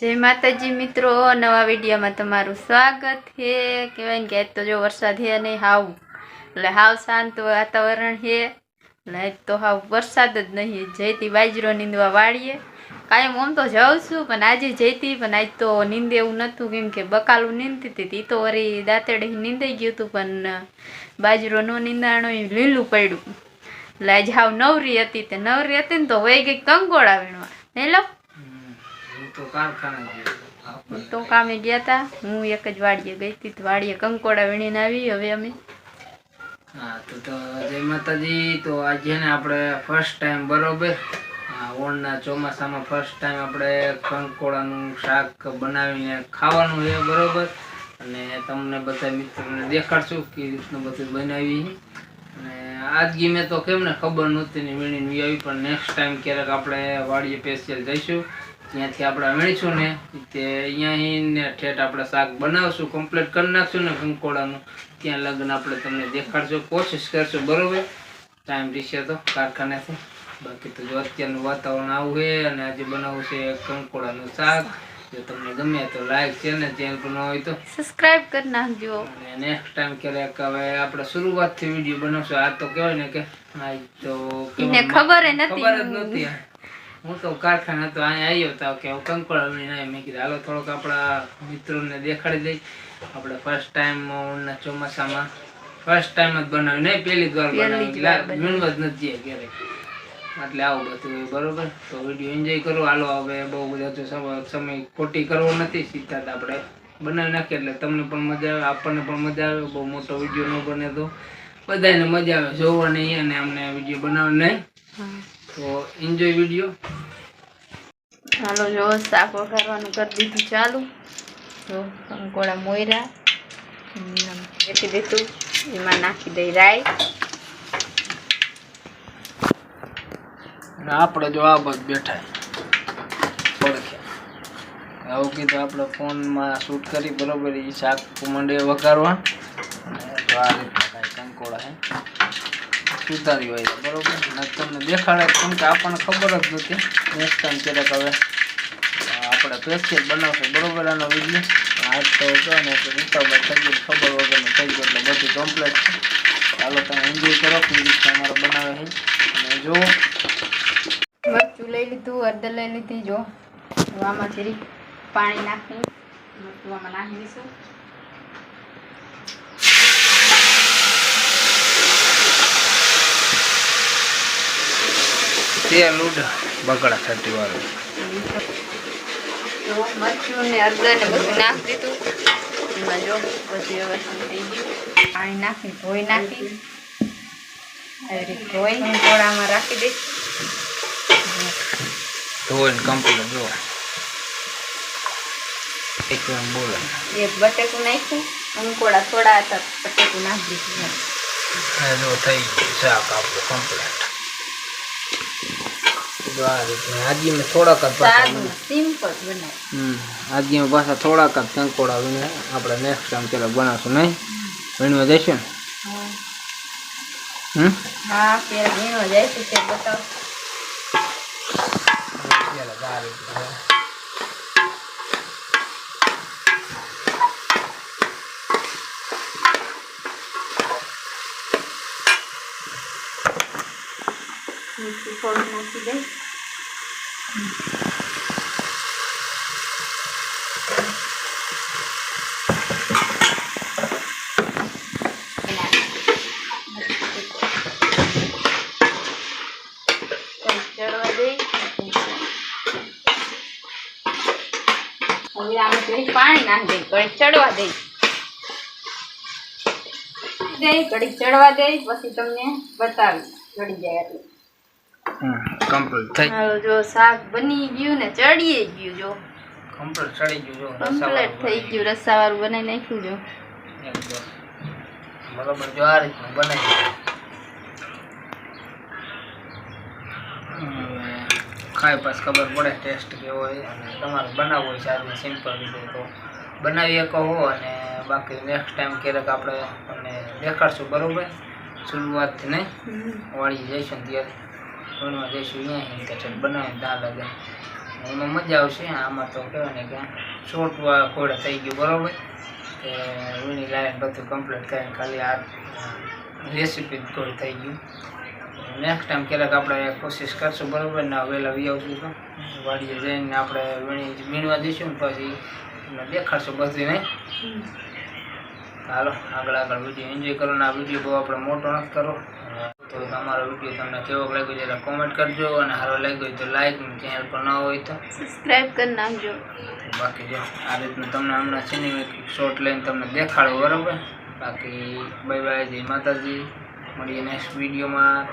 જય માતાજી મિત્રો, નવા વિડીયોમાં તમારું સ્વાગત છે. કહેવાય ને કે આજ તો જો વરસાદ છે નહીં, હાવ. એટલે હાવ શાંત વાતાવરણ છે એટલે આજ તો હાવ વરસાદ જ નહીં જઈતી બાજરો નીંદવા વાળીએ. કાયમ આમ તો જાઉં છું, પણ આજે જઈતી પણ આજ તો નીંદે એવું નહોતું. કેમ કે બકાલું નીંદતી હતી, તી તો વળી દાંતેડે નીંદાઈ ગયું હતું, પણ બાજરો ન નીંદાણો એ લીલું પડ્યું. એટલે આજે હાવ નવરી હતી, તે નવરી હતી ને તો વહી ગઈ કંગોળા વીણવા. નહીં હું તો કામે ગયા હતા હું એક જ વાડીએ ગઈ હતી વાડીએ કંકોડા વીણીને આવી. હવે અમે હા તો તો જય માતાજી. તો આજે ને આપણે ફર્સ્ટ ટાઈમ બરોબર? ઓણના ચોમાસામાં ફર્સ્ટ ટાઈમ આપણે કંકોડાનું શાક બનાવીને ખાવાનું છે બરોબર? અને તમને બધા મિત્રોને દેખાડશું કે રીતનું બધું બનાવી અને આજગી મેં તો કેમ ને ખબર નહોતી ને વીણીને આવી પણ નેક્સ્ટ ટાઈમ ક્યારેક આપણે વાડીએ સ્પેશિયલ જઈશું. ત્યાંથી આપણે વીણીશું ને તે અહીંયા ઠેઠ આપણે શાક બનાવશું કમ્પ્લીટ કરી નાખશું ને કંકોડાનું ત્યાં લગ્ન આપણે તમને દેખાડશું કોશિશ કરશું બરાબર? ટાઈમ રહેશે તો કારખાનેથી. બાકી તો જો અત્યારનું વાતાવરણ આવું છે અને આજે બનાવવું છે કંકોડાનું શાક. જો તમને ગમે તો લાઈક છે ને ચેનલ પર ન હોય તો. સબસ્ક્રાઇબ કરી નાખજો. અને નેક્સ્ટ ટાઈમ ક્યારેક હવે આપણે શરૂઆતથી વીડિયો બનાવશું. આ તો કહેવાય ને કે આ તો ખબર નથી ખબર જ નથી. હું તો કારખાના તો અહીંયા આવ્યો હતો કે હું કંકોળ આવ્યો. મેં કીધું હાલો થોડોક આપણા મિત્રોને દેખાડી દઈ. આપણે ફર્સ્ટ ટાઈમ ઉના ચોમાસામાં ફર્સ્ટ ટાઈમ જ બનાવ્યું. નહીં પહેલી જ વાર બનાવ્યું. મીણવા જ નથી ક્યારેક એટલે આવું બધું બરોબર? તો વીડિયો એન્જોય કરો. હાલો હવે બહુ બધા સમય ખોટી કરવો નથી. સીધા જ આપણે બનાવી નાખીએ. એટલે તમને પણ મજા આવે આપણને પણ મજા આવે. બહુ મોટો વીડિયો ન બને તો બધાને મજા આવે. જોવાની અને અમને વીડિયો બનાવવાની નહીં. તો એન્જોય વીડિયો હાલો, જો શાક વઘારવાનું કરી દીધું ચાલુ. જો કંકોળા મોયરા મૂકી દીધું, એમાં નાખી દઈ રાઈ. આપણે જો આ બધ બેઠા આવું કીધું આપણે ફોનમાં શૂટ કરી, બરોબર એ શાક મંડે વઘારવા. અને જો આ રીતના કંકોળા હે સુધારી હોય બરોબર? ને તમને દેખાડે કેમ કે આપણને ખબર જ નથી. નેક્સ્ટ ટાઈમ ક્યારેક હવે આપણે સ્પેશિયલ બનાવશું, બરોબર? આનો વીડિયો આજ તો કહો ને રીતાભાઈ થઈ ગયું ખબર વગરનું થઈ ગયું એટલે બધું કમ્પ્લીટ છે. ચાલો, તમે એન્જોય કરો કેવી રીતના અમારે બનાવે છે. અને જુઓ મરચું લઈ લીધું, હળદર લઈ લીધી, જો. આમાં જરી પાણી નાખી, મરચું આમાં નાખી દઈશું. તેલ ઉડ બગડા થતી વાળું. મરચું ને બધું નાખી દીધું. એમાં જો બધું વ્યવસ્થિત થઈ ગયું પાણી નાખી ધોઈ નાખી. આવી રીતે ધોઈ થોડામાં રાખી દઈશ. ધોઈને કમ્પ્લીટ જો એક વાર બોલો. એક બટેકું નાખ્યું. અંકોડા થોડા હતા બટેકું નાખી દીધું. થઈ ગયું શાક આપણું કમ્પ્લીટ જો આ રીતના થોડાક જ પાછા સિમ્પલ બનાવ હમ આજે પાછા થોડાક જ કંકોડા વિને આપણે નેક્સ્ટ ટાઈમ ત્યારે બનાવશું નહીં? વીણવા જઈશું હમ? હા પેલા તે બતાવ. આ મીઠું થોડું નાખી દઈ ચડવા દઈ હવે આમાં પાણી નાખી દઈ ચડવા દઈશ દઈ કડી ચડવા દઈ પછી તમને બતાવી ચડી જાય એટલે. કમ્પ્લીટ થઈ. હાલો જો શાક બની ગયું ને ચડીએ ગયું જો. કમ્પ્લીટ ચડી ગયું જો. કમ્પ્લીટ થઈ ગયું રસાવાળું બનાવી નાખ્યું જો. બરાબર બરોબર જો આ રીતનું બનાવી. ખાઈ પાસ ખબર પડે ટેસ્ટ કેવો હોય. અને તમારે બનાવવું હોય સારી સિમ્પલ રીતે તો. બનાવી શકો હો અને બાકી નેક્સ્ટ ટાઈમ ક્યારેક આપણે તમને દેખાડશું બરોબર? શરૂઆતથી નહીં? વાળી જઈશું ત્યારે. ભણવા અહીં અહીંયા તો બનાવીને દાળ લાગે. એમાં મજા આવશે આમાં તો કહેવાય ને કે શોર્ટ ખોડા થઈ ગયું બરાબર? કે વીણી લાઈન બધું કમ્પ્લીટ કરીને ખાલી આ રેસીપી જ થઈ ગયું. નેક્સ્ટ ટાઈમ ક્યારેક આપણે કોશિશ કરશું બરાબર? ને વહેલા વી આવશું તો. વાડીએ જઈને આપણે વીણી વીણવા દઈશું ને પછી દેખાડશું બધું નહીં? હાલો આગળ આગળ વીડિયો એન્જોય કરો ને આ વીડિયો બહુ આપણે મોટો નથી કરો તો તમારો વીડિયો તમને કેવો લાગ્યો જરા કોમેન્ટ કરજો અને સારો લાગ્યો તો લાઈક ચેનલ પર ન હોય તો સબસ્ક્રાઈબ કરી નાખજો. બાકી જો આ રીતનું તમને હમણાં છે ને શોર્ટ લઈને તમને દેખાડો બરાબર. બાકી બાય બાય જય માતાજી. મળીએ નેક્સ્ટ વિડીયોમાં